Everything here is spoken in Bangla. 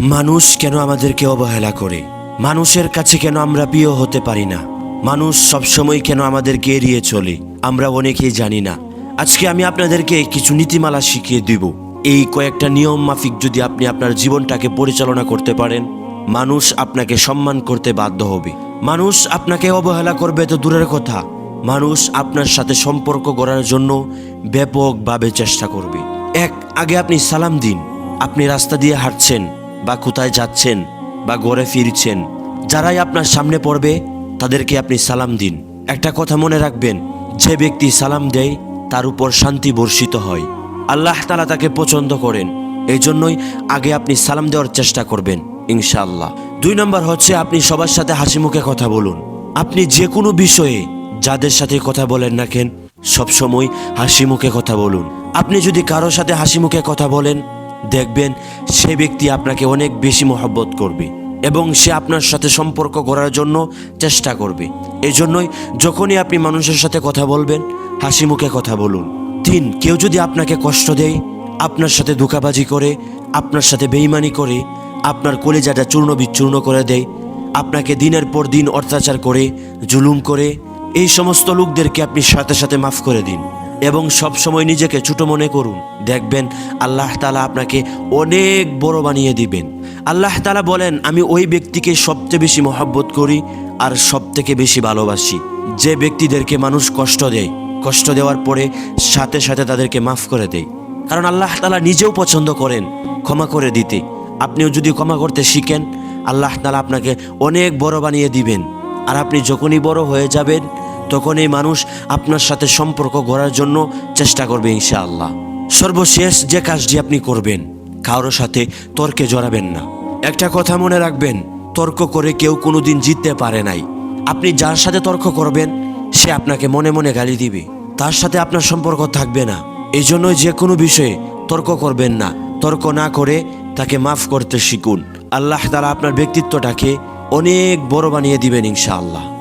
মানুষ কেন আমাদেরকে অবহেলা করে? মানুষের কাছে কেন আমরা প্রিয় হতে পারি না? মানুষ সবসময় কেন আমাদেরকে এড়িয়ে চলে? আমরা অনেকেই জানি না। আজকে আমি আপনাদেরকে কিছু নীতিমালা শিখিয়ে দিব। এই কয়েকটা নিয়ম মাফিক যদি আপনি আপনার জীবনটাকে পরিচালনা করতে পারেন, মানুষ আপনাকে সম্মান করতে বাধ্য হবে। মানুষ আপনাকে অবহেলা করবে তো দূরের কথা। মানুষ আপনার সাথে সম্পর্ক গড়ার জন্য ব্যাপকভাবে চেষ্টা করবে। এক, আগে আপনি সালাম দিন। আপনি রাস্তা দিয়ে হাঁটছেন। বা কোথায় যাচ্ছেন বা ঘরে ফিরছেন, যারাই আপনার সামনে পড়বে, তাদেরকে আপনি সালাম দিন। একটা কথা মনে রাখবেন, যে ব্যক্তি সালাম দেয়, তার উপর শান্তি বর্ষিত হয়। আল্লাহ তালা তাকে পছন্দ করেন এই জন্যই আগে আপনি সালাম দেওয়ার চেষ্টা করবেন ইনশাল্লাহ দুই নম্বর হচ্ছে, আপনি সবার সাথে হাসি মুখে কথা বলুন। আপনি যে কোনো বিষয়ে যাদের সাথে কথা বলেন না কেন, সবসময় হাসি মুখে কথা বলুন। আপনি যদি কারোর সাথে হাসি মুখে কথা বলেন দেখবেন সে ব্যক্তি আপনাকে অনেক বেশি মহব্বত করবে এবং সে আপনার সাথে সম্পর্ক করার জন্য চেষ্টা করবে। এই জন্যই যখনই আপনি মানুষের সাথে কথা বলবেন, হাসি মুখে কথা বলুন। তিন, কেউ যদি আপনাকে কষ্ট দেয়, আপনার সাথে ধোকাবাজি করে, আপনার সাথে বেইমানি করে, আপনার কলেজাটা চূর্ণ বিচূর্ণ করে দেয়, আপনাকে দিনের পর দিন অত্যাচার করে, জুলুম করে, এই সমস্ত লোকদেরকে আপনি সাথে সাথে মাফ করে দিন। এবং সব সময় নিজেকে ছোট মনে করুন। দেখবেন আল্লাহ তালা আপনাকে অনেক বড় বানিয়ে দিবেন। আল্লাহ তালা বলেন, আমি ওই ব্যক্তিকে সবচেয়ে বেশি মহব্বত করি আর সব থেকে বেশি ভালোবাসি। যে ব্যক্তিদেরকে মানুষ কষ্ট দেয়, কষ্ট দেওয়ার পরে সাথে সাথে তাদেরকে মাফ করে দেয়। কারণ আল্লাহ তালা নিজেও পছন্দ করেন ক্ষমা করে দিতে। আপনিও যদি ক্ষমা করতে শিখেন, আল্লাহ তালা আপনাকে অনেক বড় বানিয়ে দিবেন। আর আপনি যখনই বড় হয়ে যাবেন তখন এই মানুষ আপনার সাথে সম্পর্ক গড়ার জন্য চেষ্টা করবে ইনশাআল্লাহ। সর্বশেষ যে কাজটি আপনি করবেন কারোর সাথে তর্কে জড়াবেন না। একটা কথা মনে রাখবেন, তর্ক করে কেউ কোনোদিন জিততে পারে নাই। আপনি যার সাথে তর্ক করবেন, সে আপনাকে মনে মনে গালি দিবে। তার সাথে আপনার সম্পর্ক থাকবে না। এই জন্য যে কোনো বিষয়ে তর্ক করবেন না। তর্ক না করে তাকে মাফ করতে শিখুন। আল্লাহ তালা আপনার ব্যক্তিত্বটাকে অনেক বড় বানিয়ে দিবেন ইনশাআল্লাহ।